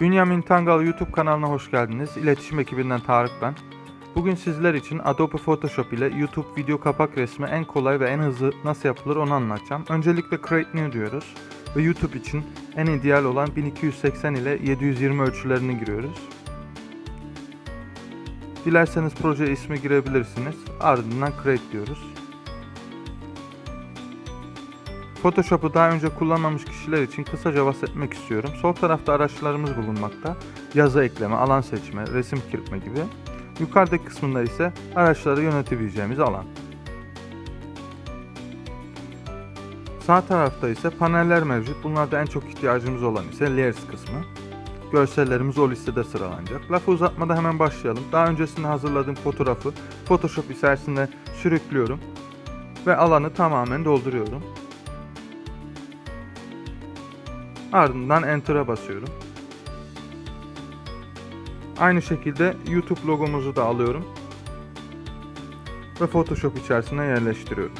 Bünyamin Tangal YouTube kanalına hoş geldiniz. İletişim ekibinden Tarık ben. Bugün sizler için Adobe Photoshop ile YouTube video kapak resmi en kolay ve en hızlı nasıl yapılır onu anlatacağım. Öncelikle Create New diyoruz ve YouTube için en ideal olan 1280 ile 720 ölçülerini giriyoruz. Dilerseniz proje ismi girebilirsiniz. Ardından Create diyoruz. Photoshop'u daha önce kullanmamış kişiler için kısaca bahsetmek istiyorum. Sol tarafta araçlarımız bulunmakta. Yazı ekleme, alan seçme, resim kirpme gibi. Yukarıdaki kısmında ise araçları yönetebileceğimiz alan. Sağ tarafta ise paneller mevcut. Bunlarda en çok ihtiyacımız olan ise Layers kısmı. Görsellerimiz o listede sıralanacak. Lafı uzatmadan hemen başlayalım. Daha öncesinde hazırladığım fotoğrafı Photoshop içerisinde sürüklüyorum ve alanı tamamen dolduruyorum. Ardından Enter'a basıyorum. Aynı şekilde YouTube logomuzu da alıyorum. Ve Photoshop içerisine yerleştiriyorum.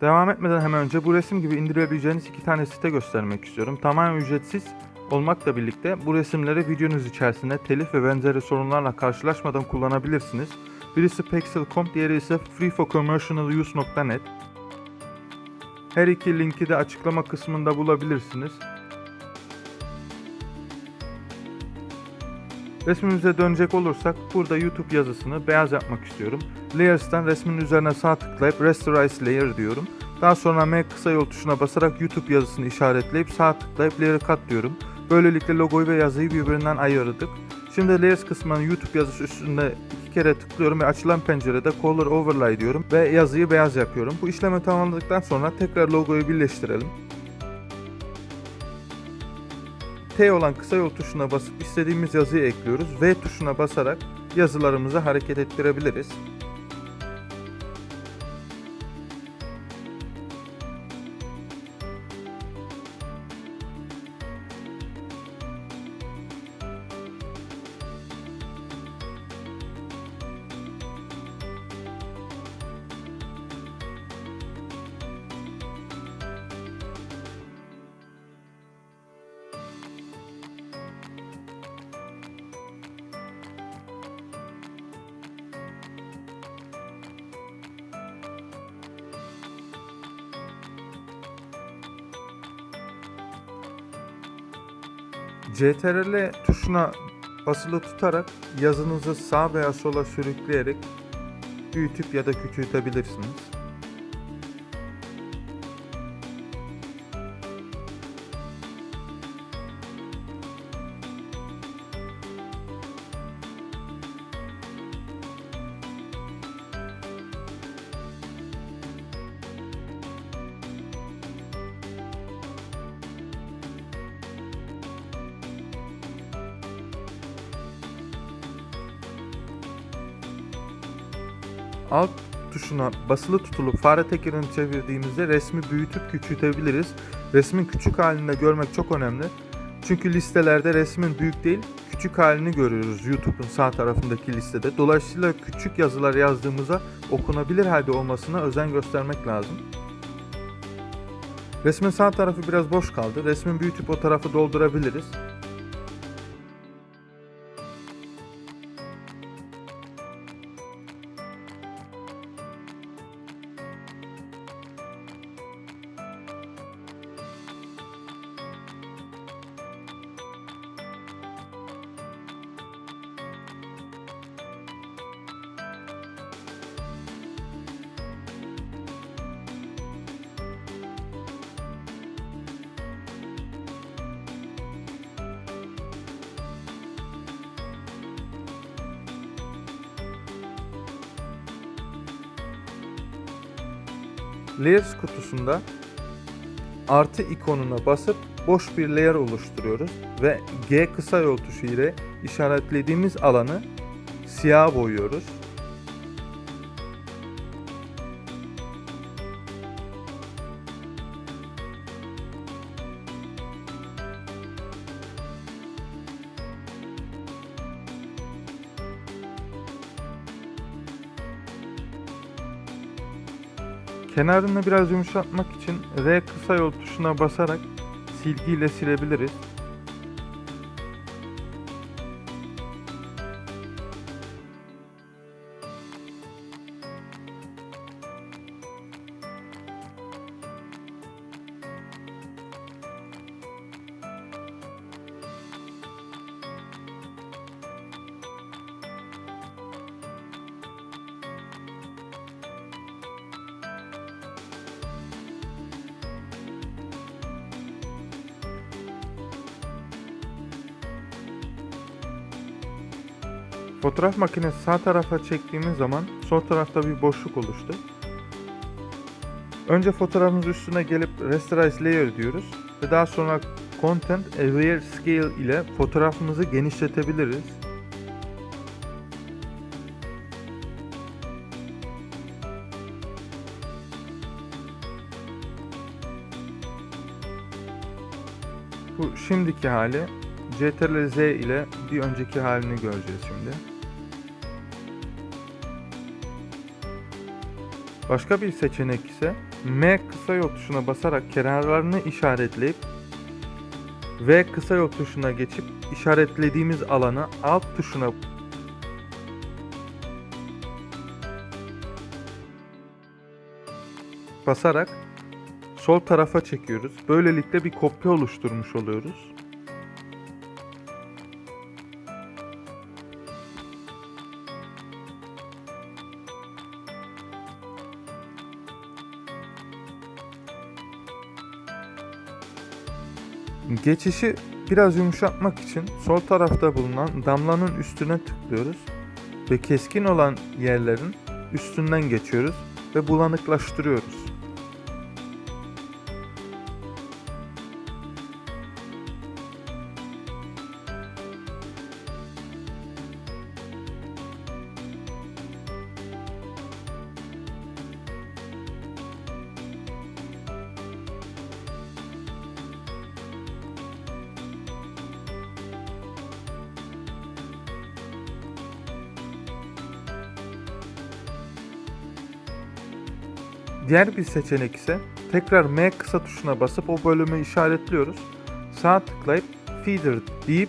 Devam etmeden hemen önce bu resim gibi indirebileceğiniz iki tane site göstermek istiyorum. Tamamen ücretsiz olmakla birlikte bu resimleri videonuz içerisinde telif ve benzeri sorunlarla karşılaşmadan kullanabilirsiniz. Birisi Pexel.com, diğeri ise freeforcommercialuse.net. Her iki linki de açıklama kısmında bulabilirsiniz. Resmimize dönecek olursak burada YouTube yazısını beyaz yapmak istiyorum. Layers'tan resmin üzerine sağ tıklayıp Rasterize Layer diyorum. Daha sonra M kısa yol tuşuna basarak YouTube yazısını işaretleyip sağ tıklayıp Layer Cut diyorum. Böylelikle logoyu ve yazıyı birbirinden ayırdık. Şimdi Layers kısmının YouTube yazısı üstünde kere tıklıyorum ve açılan pencerede Color Overlay diyorum ve yazıyı beyaz yapıyorum. Bu işlemi tamamladıktan sonra tekrar logoyu birleştirelim. T olan kısa yol tuşuna basıp istediğimiz yazıyı ekliyoruz. V tuşuna basarak yazılarımızı hareket ettirebiliriz. CTRL tuşuna basılı tutarak yazınızı sağ veya sola sürükleyerek büyütüp ya da küçültebilirsiniz. Alt tuşuna basılı tutulup fare tekerini çevirdiğimizde resmi büyütüp küçültebiliriz. Resmin küçük halini de görmek çok önemli. Çünkü listelerde resmin büyük değil, küçük halini görüyoruz YouTube'un sağ tarafındaki listede. Dolayısıyla küçük yazılar yazdığımızda okunabilir halde olmasına özen göstermek lazım. Resmin sağ tarafı biraz boş kaldı. Resmin büyütüp o tarafı doldurabiliriz. Layers kutusunda artı ikonuna basıp boş bir layer oluşturuyoruz ve G kısa yol tuşu ile işaretlediğimiz alanı siyah boyuyoruz. Kenarını biraz yumuşatmak için R kısa yol tuşuna basarak silgiyle silebiliriz. Fotoğraf makinesi sağ tarafa çektiğimiz zaman sol tarafta bir boşluk oluştu. Önce fotoğrafımız üstüne gelip Rasterize Layer diyoruz ve daha sonra Content Aware Scale ile fotoğrafımızı genişletebiliriz. Bu şimdiki hali Ctrl Z ile bir önceki halini göreceğiz şimdi. Başka bir seçenek ise M kısa yol tuşuna basarak kenarlarını işaretleyip V kısa yol tuşuna geçip işaretlediğimiz alanı alt tuşuna basarak sol tarafa çekiyoruz. Böylelikle bir kopya oluşturmuş oluyoruz. Geçişi biraz yumuşatmak için sol tarafta bulunan damlanın üstüne tıklıyoruz ve keskin olan yerlerin üstünden geçiyoruz ve bulanıklaştırıyoruz. Diğer bir seçenek ise tekrar M kısa tuşuna basıp o bölümü işaretliyoruz. Sağ tıklayıp Feeder deyip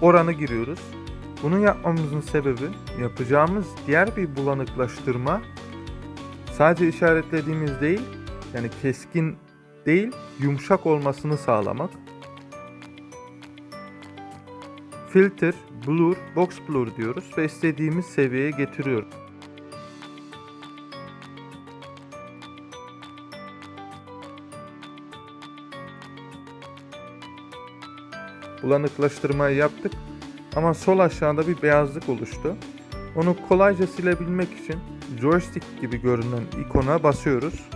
oranı giriyoruz. Bunu yapmamızın sebebi yapacağımız diğer bir bulanıklaştırma sadece işaretlediğimiz değil yani keskin değil yumuşak olmasını sağlamak. Filter, Blur, Box Blur diyoruz ve istediğimiz seviyeye getiriyoruz. Bulanıklaştırmayı yaptık ama sol aşağıda bir beyazlık oluştu. Onu kolayca silebilmek için joystick gibi görünen ikona basıyoruz.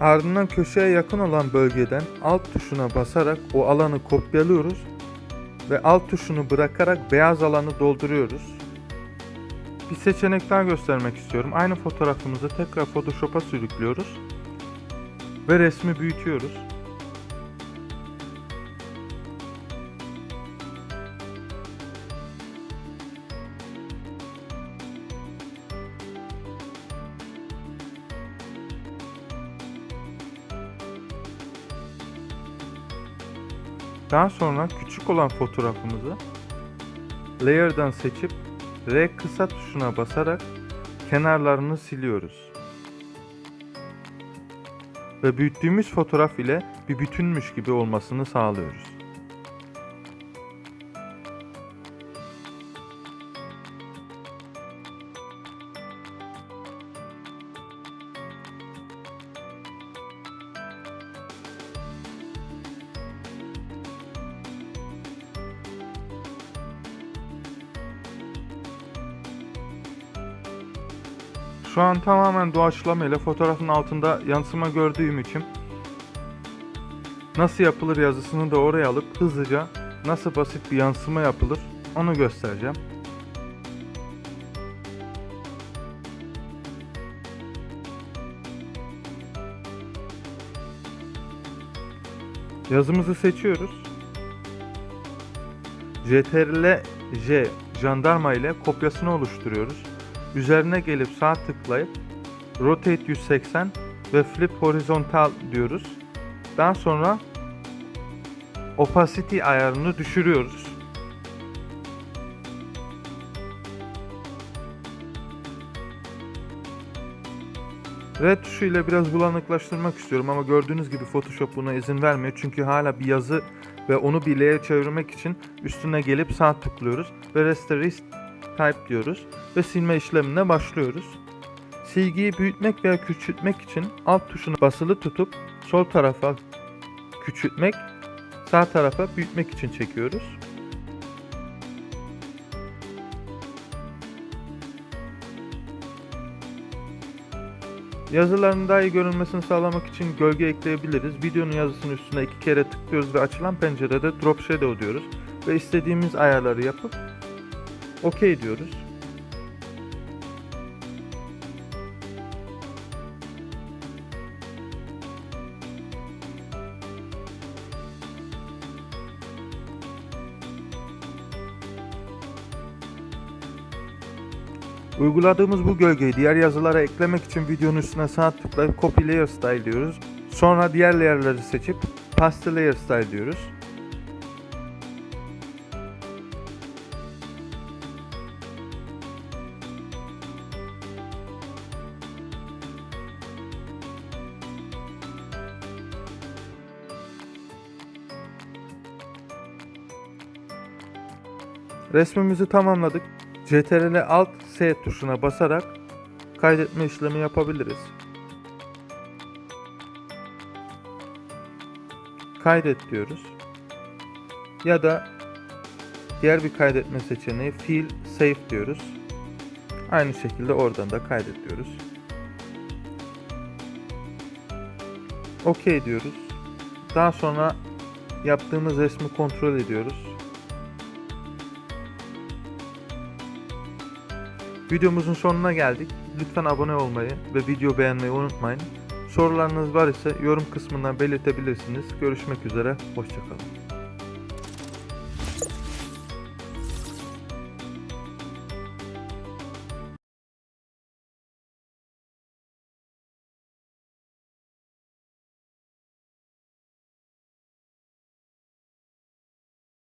Ardından köşeye yakın olan bölgeden alt tuşuna basarak o alanı kopyalıyoruz ve alt tuşunu bırakarak beyaz alanı dolduruyoruz. Bir seçenek daha göstermek istiyorum. Aynı fotoğrafımızı tekrar Photoshop'a sürüklüyoruz ve resmi büyütüyoruz. Daha sonra küçük olan fotoğrafımızı Layer'dan seçip R kısa tuşuna basarak kenarlarını siliyoruz. Ve büyüttüğümüz fotoğraf ile bir bütünmüş gibi olmasını sağlıyoruz. Şu an tamamen doğaçlama ile fotoğrafın altında yansıma gördüğüm için nasıl yapılır yazısını da oraya alıp hızlıca nasıl basit bir yansıma yapılır onu göstereceğim. Yazımızı seçiyoruz. CTRL J jandarma ile kopyasını oluşturuyoruz. Üzerine gelip sağ tıklayıp Rotate 180 ve Flip Horizontal diyoruz. Daha sonra Opacity ayarını düşürüyoruz. Red tuşu ile biraz bulanıklaştırmak istiyorum ama gördüğünüz gibi Photoshop buna izin vermiyor. Çünkü hala bir yazı ve onu bir çevirmek için üstüne gelip sağ tıklıyoruz ve Restore Type diyoruz ve silme işlemine başlıyoruz. Silgiyi büyütmek veya küçültmek için alt tuşunu basılı tutup sol tarafa küçültmek, sağ tarafa büyütmek için çekiyoruz. Yazıların daha iyi görünmesini sağlamak için gölge ekleyebiliriz. Videonun yazısının üstüne iki kere tıklıyoruz ve açılan pencerede Drop Shadow diyoruz. Ve istediğimiz ayarları yapıp OK diyoruz. Uyguladığımız bu gölgeyi diğer yazılara eklemek için videonun üstüne sağ tıklayıp Copy Layer Style diyoruz. Sonra diğer layer'ları seçip Paste Layer Style diyoruz. Resmimizi tamamladık. CTRL Alt S tuşuna basarak kaydetme işlemi yapabiliriz. Kaydet diyoruz. Ya da diğer bir kaydetme seçeneği File Save diyoruz. Aynı şekilde oradan da kaydet diyoruz. OK diyoruz. Daha sonra yaptığımız resmi kontrol ediyoruz. Videomuzun sonuna geldik. Lütfen abone olmayı ve video beğenmeyi unutmayın. Sorularınız var ise yorum kısmından belirtebilirsiniz. Görüşmek üzere, hoşçakalın.